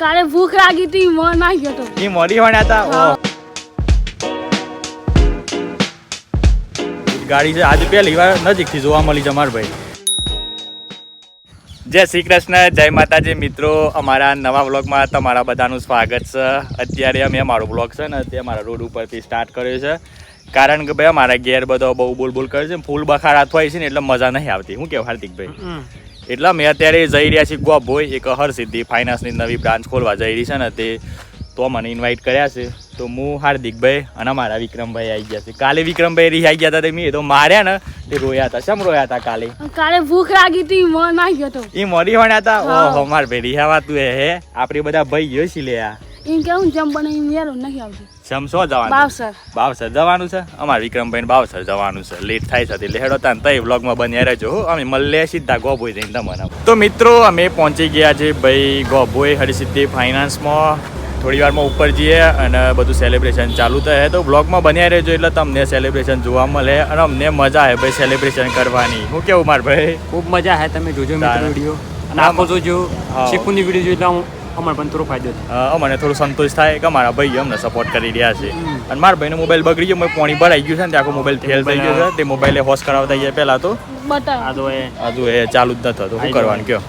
કાલે ભૂખ લાગી હતી મન ના ગયો તો એ મોડી વણ્યા હતા ગાડી છે આજે પહેલી વાર નજીકથી જોવા મળી છે અમાર ભાઈ. જય શ્રી કૃષ્ણ જય માતાજી. મિત્રો અમારા નવા વ્લોગમાં તમારા બધાનું સ્વાગત છે. અત્યારે અમે અમારો વ્લોગ છે ને તે અમારા રોડ ઉપરથી સ્ટાર્ટ કર્યો છે. કારણ કે ભાઈ અમારા ઘેર બધો બહુ બોલ બોલ કરે છે ફૂલ બખાર હોય છે ને એટલે મજા નહીં આવતી. હું કેવું હાર્દિકભાઈ? એટલે મેં અત્યારે જઈ રહ્યા છીએ ગોભોઈ એક હરસિદ્ધિ ફાઇનાન્સની નવી બ્રાન્ચ ખોલવા જઈ રહી છે ને તે તો મને ઇન્વાઇટ કર્યા છે. તો હું હાર્દિકભાઈ અને મારા વિક્રમભાઈ આવી ગયા છે. કાલે વિક્રમભાઈ રહી આવી ગયા હતા તે મેં તો માર્યા ને તે રોયા હતા શમ રોયા હતા કાલે? કાલે ભૂખ લાગી હતી મન ના ગયો તો. એ મરી વણ્યા હતા. ઓહો માર ભાઈ રિહાવાતું હે હે. આપણે બધા ભાઈ ગયો છીએ લે આ એમ કેવું જેમ બને એમ મેરો નથી આવતી. શમ શું જવાનું? બાવસર. બાવસર જવાનું છે? અમાર વિક્રમભાઈ બાવસર જવાનું છે. લેટ થાય છે એટલે હેડો તાન તઈ વ્લોગમાં બન્યા રહેજો હો. અમે મળે સીધા ગોભોઈ જઈને તમને. તો મિત્રો અમે પહોંચી ગયા છે ભાઈ ગોભોઈ હરિસિદ્ધિ ફાઇનાન્સમાં. થોડી વારમાં ઉપર જઈએ અને બધું સેલિબ્રેશન ચાલુ થાય તો બ્લોગમાં બન્યા રહેજો એટલે તમને સેલિબ્રેશન જોવા મળે અને અમને મજા આવે ભાઈ સેલિબ્રેશન કરવાની. હું કેવું માર ભાઈ? ખૂબ મજા આવે તમે જોજો મિત્રો તારે. વીડિયો અને આખો જોજો. હા. શીખુની વીડિયો જોઈ એટલે અમારે પણ થોડો ફાયદો થાય. અમને થોડો સંતોષ થાય કે અમારા ભાઈ અમને સપોર્ટ કરી રહ્યા છે. અને મારા ભાઈનો મોબાઈલ બગડી ગયો મેં પાણી ભરાઈ ગયું છે ને તે આખો મોબાઈલ ફેલ થઈ ગયો છે. તે મોબાઈલે હોશ કરાવતા ગયા પહેલા તો. હજુ એ. ચાલુ જ નતો. તો શું કરવાનું કયો?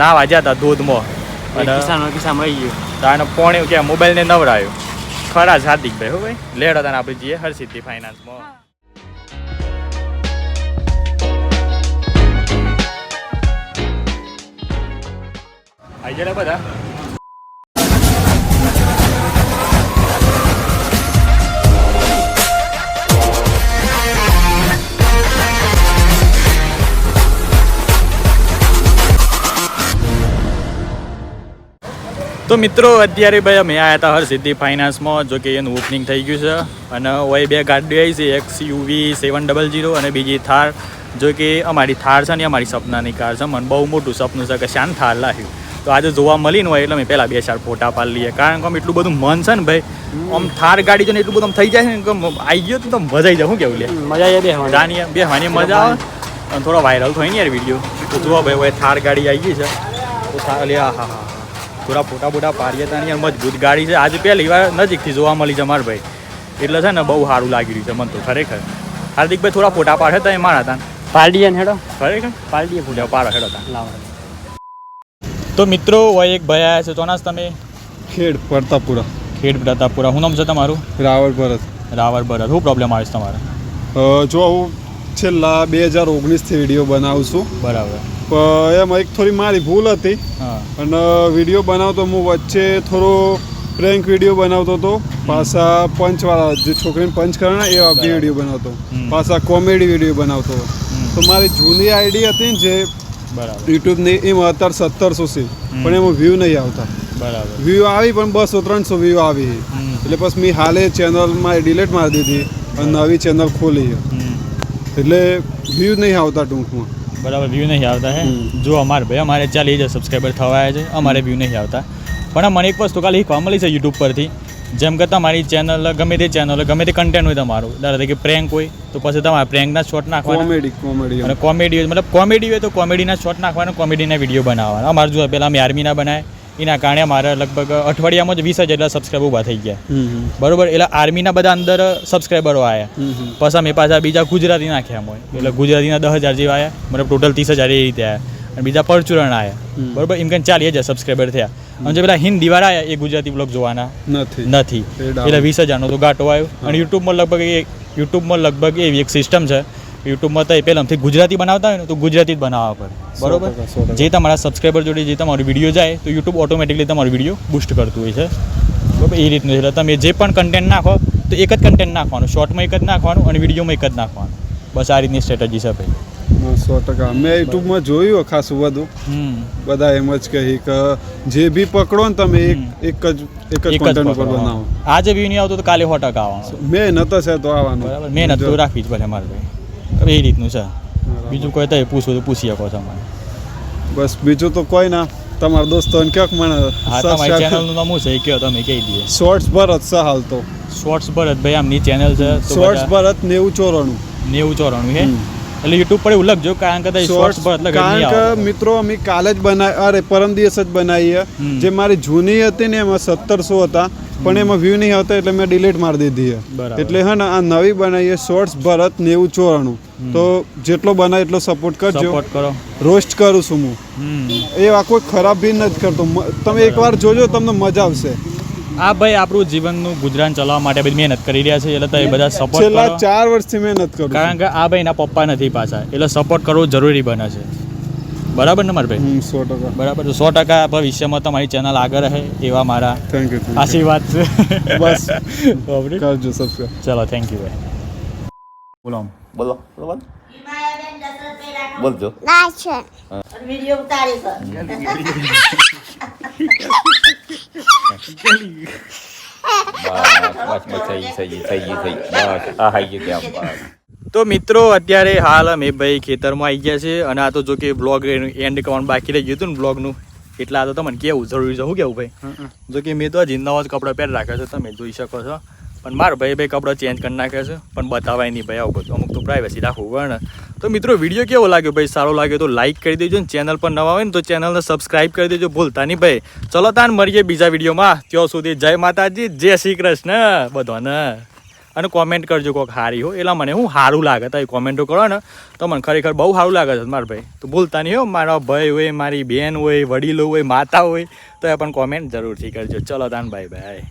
ના વાજ્યા હતા ધોધમાં. અને કિસાનો કિસ્સામાં રહી ગયો. તાને પોણે કે મોબાઈલને નવરાયો ખરા જ હાર્દિકભાઈ હો ભાઈ. લેડો તાને આપણે જઈએ હરસિદ્ધિ ફાઇનાન્સમાં આઈ ગયા બધા તો મિત્રો, અત્યારે ભાઈ અમે આવ્યા હતા હરસિદ્ધિ ફાઇનાન્સમાં, જો કે એનું ઓપનિંગ થઈ ગયું છે. અને હોય બે ગાડી આવી છે, એક યુવી સેવન ડબલ જીરો અને બીજી થાર. જો કે અમારી થાર છે ને, અમારી સપનાની કાર છે. મને બહુ મોટું સપનું છે કે શાન થાર લાવ્યું. તો આજે જોવા મળી ને હોય એટલે મેં પહેલાં બે ચાર ફોટા પાડી લઈએ. કારણ કે આમ એટલું બધું મન છે ને ભાઈ આમ થાર ગાડી છે ને એટલું બધું આમ થઈ જાય છે ને કે આવી ગયો તો મજા આવી જાય. શું કેવું લે? મજા આવી જાણીએ બે હાની મજા આવે. અને થોડો વાયરલ થાય ને યાર વીડિયો તો જુઓ ભાઈ હવે થાર ગાડી આવી ગઈ છે. તો થાર લે હા હા. થોડા ફોટા બોટા પાડીએ ત્યાં યાર મજબૂત ગાડી છે. આજે પહેલી વાર નજીકથી જોવા મળી છે મારા ભાઈ. એટલે છે ને બહુ સારું લાગી રહ્યું છે મને તો ખરેખર. હાર્દિકભાઈ થોડા ફોટા પાડે તો એ મારા હતા પાડીએ હેડો. ખરેખર? પાડીએ ફોટા પાડો હેડો તા. લાવો. તો મિત્રો હોય એક ભાઈ આવ્યા છે. ચોનાસ તમે? ખેડ પ્રતાપપુરા ખેડ પ્રતાપપુરા શું નામ છે તમારું? રાવળ ભરત. રાવળ ભરત. શું પ્રોબ્લેમ આવે છે તમારે? જો હું છેલ્લા બે હજાર ઓગણીસથી વીડિયો બનાવું છું. બરાબર. એમ એક થોડી મારી ભૂલ હતી. હા. અને વીડિયો બનાવતો હું વચ્ચે થોડો પ્રેન્ક વીડિયો બનાવતો હતો. પાછા પંચવાળા જે છોકરીને પંચ કરે ને એ વીડિયો બનાવતો. પાછા કોમેડી વીડિયો બનાવતો. હતો તો મારી જૂની આઈડી હતી ને જે યુટ્યુબની એમાં અત્યારે સત્તરસો છે પણ એમાં વ્યૂ નહીં આવતા. બરાબર. વ્યૂ આવી પણ બસો ત્રણસો વ્યૂ આવી. એટલે પછી મેં હાલે ચેનલમાં ડિલેટ મારી દીધી અને નવી ચેનલ ખોલી. એટલે વ્યૂ નહીં આવતા ટૂંકમાં. બરાબર વ્યૂ નહીં આવતા હે? જો અમારે ભાઈ અમારે ચાલી જાય સબસ્ક્રાઈબર થવા આવ્યા છે અમારે વ્યૂ નહીં આવતા. પણ મને એક વસ્તુ ખાલી શીખવા મળી છે યુટ્યુબ પરથી. જેમ કે તમારી ચેનલ ગમે તે ચેનલ ગમે તે કન્ટેન્ટ હોય તમારું. ધારો કે પ્રેન્ક હોય તો પછી તમારે પ્રેન્કના શોટ નાખવાના. કોમેડી કોમેડી અને કોમેડી હોય મતલબ કોમેડી હોય તો કોમેડીના શોટ નાખવાના કોમેડીના વીડિયો બનાવવાના. અમારે જો પહેલાં અમે આર્મીના બનાવે એના કારણે અમારે લગભગ અઠવાડિયામાં જ વીસ હજાર જેટલા સબસ્ક્રાઈબર ઊભા થઈ ગયા. બરોબર? એટલે આર્મીના બધા અંદર સબસ્ક્રાઈબરો આવ્યા પછી અમે પાછા બીજા ગુજરાતી નાખ્યા હોય. એટલે ગુજરાતીના દસ હજાર જેવા આવ્યા મતલબ ટોટલ ત્રીસ હજાર એ રીતે આવ્યા અને બીજા પરચુરણ આવ્યા. બરોબર? એમ કરીને ચાલીસ હજાર સબસ્ક્રાઈબર થયા. અને જે પેલા હિન્દ દિવાર આવ્યા એ ગુજરાતી બ્લોગ જોવાના. નથી. નથી. એટલે વીસ હજારનો તો ઘાટો આવ્યો. અને યુટ્યુબમાં લગભગ એ યુટ્યુબમાં લગભગ એવી એક સિસ્ટમ છે. યુટ્યુબમાં તો એ પહેલાંથી ગુજરાતી બનાવતા હોય ને તો ગુજરાતી જ બનાવવા પડે. બરોબર. જે તમારા સબસ્ક્રાઈબર જોડે જે તમારો વીડિયો જાય તો યુટ્યુબ ઓટોમેટિકલી તમારો વીડિયો બુસ્ટ કરતું હોય છે. બરોબર? એ રીતનું એટલે તમે જે પણ કન્ટેન્ટ નાખો તો એક જ કન્ટેન્ટ નાખવાનું. શોર્ટમાં એક જ નાખવાનું અને વિડીયોમાં એક જ નાખવાનું. બસ આ રીતની સ્ટ્રેટજી છે ભાઈ. હા, સો ટકા. મેં યુટ્યુબમાં જોયું ખાસું બધું. બધા એમ જ કહી કે જે બી પકડો ને તમે એક એક જ એક જ કોન્ટેન્ટ ઉપર બનાવો. આજે બી નહીં આવતો તો કાલે સો ટકા આવવાનું. મેં નતો છે તો આવવાનું. બરાબર. મહેનત તો રાખવી જ પડે મારે ભાઈ એ રીતનું છે. બીજું કોઈ તો પૂછવું તો પૂછી શકો છો મને બસ બીજું તો કોઈ ના. તમારા દોસ્તોને ક્યાંક મને તમારી ચેનલનું નામ શું છે? કહો તમે કહી દઈએ. શોર્ટ્સ ભરત છે હાલ તો. શોર્ટ્સ ભરત ભાઈ આમની ચેનલ છે શોર્ટ્સ ભરત નેવું ચોરાણું. નેવું ચોરાણું હે. એટલે યુટ્યુબ પર એવું લખજો કારણ કે શોર્ટ્સ પર એટલે કારણ કે મિત્રો અમે કાલે જ બનાવી અરે પરમ દિવસ જ બનાવી જે મારી જૂની હતી ને એમાં સત્તરસો હતા પણ એમાં વ્યૂ નહીં આવતા એટલે મેં ડિલીટ મારી દીધી એટલે હે ને આ નવી બનાવીએ શોર્ટ્સ ભરત નેવું ચોરાણું. તો જેટલો બનાય એટલો સપોર્ટ કરજો. કરો. રોસ્ટ કરું છું હું. એ આ કોઈ ખરાબ બી નથી કરતો. તમે એકવાર જોજો તમને મજા આવશે. આ ભાઈ આપણું જીવનનું ગુજરાન ચલાવવા માટે બધી મહેનત કરી રહ્યા છે. એટલે તો એ બધા સપોર્ટ છેલ્લા ચાર વર્ષથી મહેનત કરું. કારણ કે આ ભાઈના પપ્પા નથી પાછા. એટલે સપોર્ટ કરવો જરૂરી બને છે. બરાબર ને મારા ભાઈ સો ટકા. બરાબર સો ટકા ભવિષ્યમાં તમારી ચેનલ આગળ રહે એવા મારા થેન્ક યુ આશીર્વાદ છે. બસ. કરજો સબસ્ક્રાઈબ ચલો થેન્ક યુ ભાઈ. બોલો બોલો બોલો બરોબર? છે. વીડિયો ઉતારી છે બસ બસ બસ થઈ થઈ થઈ બસ આ થઈ ગયું બસ તો મિત્રો અત્યારે હાલ અમે ભાઈ ખેતરમાં આવી ગયા છે અને આ તો જો કે બ્લોગ એન્ડ કરવાનું બાકી રહી ગયું હતું ને બ્લોગનું એટલે આ તો તમને કેવું જરૂરી છે? શું કેવું ભાઈ? જો કે મેં તો હજી જ કપડાં પહેરી રાખ્યા છે તમે જોઈ શકો છો. પણ મારો ભાઈ ભાઈ કપડાં ચેન્જ કરી નાખ્યો છે, પણ બતાવાય નહીં ભાઈ આવું બધું. અમુક તો પ્રાઇવસી રાખવું પણ તો મિત્રો વીડિયો કેવો લાગ્યો ભાઈ? સારો લાગ્યો તો લાઈક કરી દેજો ને. ચેનલ પર નવા હોય ને તો ચેનલને સબસ્ક્રાઇબ કરી દેજો. ભૂલતા નહીં ભાઈ. ચલો તાન, મળીએ બીજા વિડીયોમાં ત્યાં સુધી જય માતાજી, જય શ્રી કૃષ્ણ બધાને. અને કોમેન્ટ કરજો કોઈક હારી હો. એટલે મને હું સારું લાગે તો એ કોમેન્ટો કરો ને. તો મને ખરેખર બહુ સારું લાગે છે મારા ભાઈ. તો ભૂલતા નહીં હો. મારા ભાઈ હોય, મારી બેન હોય, વડીલો હોય, માતા હોય, તો એ પણ કોમેન્ટ જરૂરથી કરજો. ચલો તાન ભાઈ બાય